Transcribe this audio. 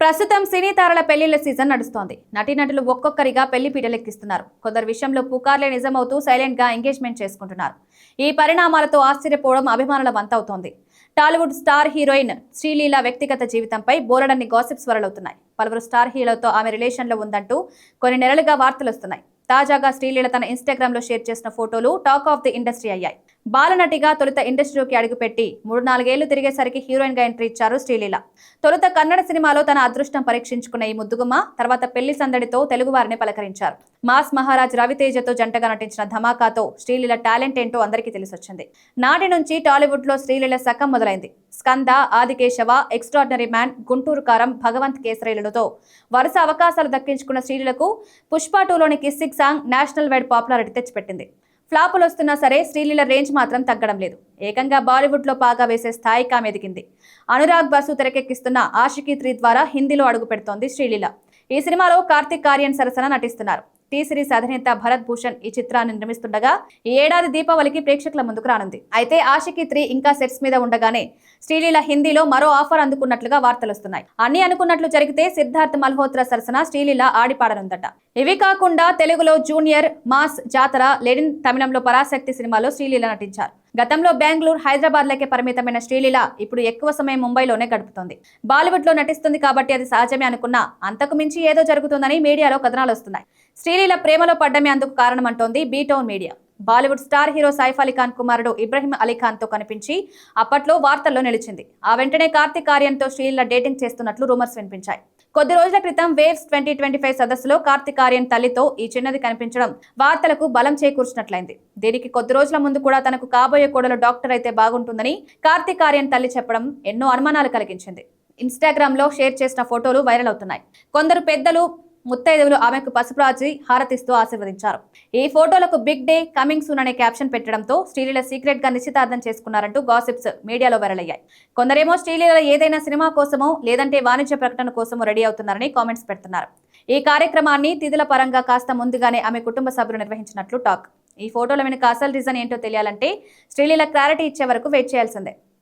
ప్రస్తుతం సినీ తారల పెళ్ళిళ్ళ సీజన్ నడుస్తోంది. నటీనటులు ఒక్కొక్కరిగా పెళ్ళి పీటలెక్కిస్తున్నారు. కొందరు విషయంలో పుకార్లే నిజమవుతూ సైలెంట్గా ఎంగేజ్మెంట్ చేసుకుంటున్నారు. ఈ పరిణామాలతో ఆశ్చర్యపోవడం అభిమానుల వంతవుతోంది. టాలీవుడ్ స్టార్ హీరోయిన్ శ్రీలీల వ్యక్తిగత జీవితంపై బోరడన్ని గాసిప్స్ వరలవుతున్నాయి. పలువురు స్టార్ హీరోతో ఆమె రిలేషన్లో ఉందంటూ కొన్ని నెలలుగా వార్తలు వస్తున్నాయి తాజాగా శ్రీలీల తన ఇన్స్టాగ్రామ్లో షేర్ చేసిన ఫోటోలు టాక్ ఆఫ్ ది ఇండస్ట్రీ అయ్యాయి. బాలనటిగా తొలుత ఇండస్ట్రీలోకి అడుగుపెట్టి మూడు నాలుగేళ్ళు తిరిగేసరికి హీరోయిన్గా ఎంట్రీ ఇచ్చారు శ్రీలీల. తొలుత కన్నడ సినిమాలో తన అదృష్టం పరీక్షించుకున్న ఈ ముద్దుగుమ్మ తర్వాత పెళ్ళి సందడితో తెలుగువారిని పలకరించారు. మాస్ మహారాజ్ రవితేజతో జంటగా నటించిన ధమాకాతో శ్రీలీల టాలెంట్ ఏంటో అందరికీ తెలిసొచ్చింది. నాటి నుంచి టాలీవుడ్లో శ్రీలీల సకం మొదలైంది. స్కంద ఆదికేశవ ఎక్స్ట్రాడినరీ మ్యాన్ గుంటూరు కారం భగవంత్ కేసరీలతో వరుస అవకాశాలు దక్కించుకున్న శ్రీలీలకు Pushpa టూలోని Kissik song national wide popularity తెచ్చిపెట్టింది. ఫ్లాపులు వస్తున్నా సరే శ్రీలీల రేంజ్ మాత్రం తగ్గడం లేదు. ఏకంగా బాలీవుడ్లో పాగా వేసే స్థాయికి ఆమె ఎదిగింది అనురాగ్ బసు తెరకెక్కిస్తున్న ఆషికి త్రీ ద్వారా హిందీలో అడుగు పెడుతోంది శ్రీలీల ఈ సినిమాలో కార్తిక్ ఆర్యన్ సరసన నటిస్తున్నారు. టీ సిరీస్ అధినేత భరత్ భూషణ్ ఈ చిత్రాన్ని నిర్మిస్తుండగా ఈ ఏడాది దీపావళికి ప్రేక్షకుల ముందుకు రానుంది. అయితే ఆషికి త్రీ ఇంకా సెట్స్ మీద ఉండగానే శ్రీలీల హిందీలో మరో ఆఫర్ అందుకున్నట్లుగా వార్తలు వస్తున్నాయి. అన్ని అనుకున్నట్లు జరిగితే సిద్ధార్థ్ మల్హోత్రా సరసన శ్రీలీల ఆడిపాడనుందట. ఇవి కాకుండా తెలుగులో జూనియర్ మాస్ జాతర లెనిన్ తమిళంలో పరాశక్తి సినిమాలో శ్రీలీల నటించారు. గతంలో బెంగళూరు హైదరాబాద్ లకే పరిమితమైన శ్రీలీల ఇప్పుడు ఎక్కువ సమయం ముంబైలోనే గడుపుతోంది. బాలీవుడ్లో నటిస్తుంది కాబట్టి అది సహజమే అనుకున్నా అంతకు మించి ఏదో జరుగుతుందని మీడియాలో కథనాలు వస్తున్నాయి. శ్రీలీల ప్రేమలో పడ్డమే అందుకు కారణమంటోంది B town media. Bollywood star hero Saif Ali Khan కుమారుడు ఇబ్రహీం అలీ ఖాన్తో కనిపించి అప్పట్లో వార్తల్లో నిలిచింది. ఆ వెంటనే కార్తిక్ ఆర్యన్తో శ్రీలీల డేటింగ్ చేస్తున్నట్లు రూమర్స్ వినిపించాయి. కొద్ది రోజుల క్రితం వేవ్స్ ట్వంటీ ట్వంటీ ఫైవ్ సదస్సులో కార్తిక్ ఆర్యన్ తల్లితో ఈ చిన్నది కనిపించడం వార్తలకు బలం చేకూర్చినట్లయింది. దీనికి కొద్ది రోజుల ముందు కూడా తనకు కాబోయే కోడలు డాక్టర్ అయితే బాగుంటుందని కార్తిక్ ఆర్యన్ తల్లి చెప్పడం ఎన్నో అనుమానాలు కలిగించింది. ఇన్స్టాగ్రామ్లో షేర్ చేసిన ఫోటోలు వైరల్ అవుతున్నాయి. కొందరు పెద్దలు ముత్తైదువులు ఆమెకు పసుపు రాచి హారతిస్తూ ఆశీర్వదించారు. ఈ ఫోటోలకు బిగ్ డే కమింగ్ సూన్ అనే క్యాప్షన్ పెట్టడంతో శ్రీలీల సీక్రెట్గా నిశ్చితార్థం చేసుకున్నారంటూ గాసిప్స్ మీడియాలో వైరల్ అయ్యాయి. కొందరేమో శ్రీలీల ఏదైనా సినిమా కోసమో లేదంటే వాణిజ్య ప్రకటన కోసమో రెడీ అవుతున్నారని కామెంట్స్ పెడుతున్నారు. ఈ కార్యక్రమాన్ని తిథుల పరంగా కాస్త ముందుగానే ఆమె కుటుంబ సభ్యులు నిర్వహించినట్లు టాక్. ఈ ఫోటోల వెనుక అసలు రీజన్ ఏంటో తెలియాలంటే శ్రీలీల క్లారిటీ ఇచ్చే వరకు వెయిట్ చేయాల్సిందే.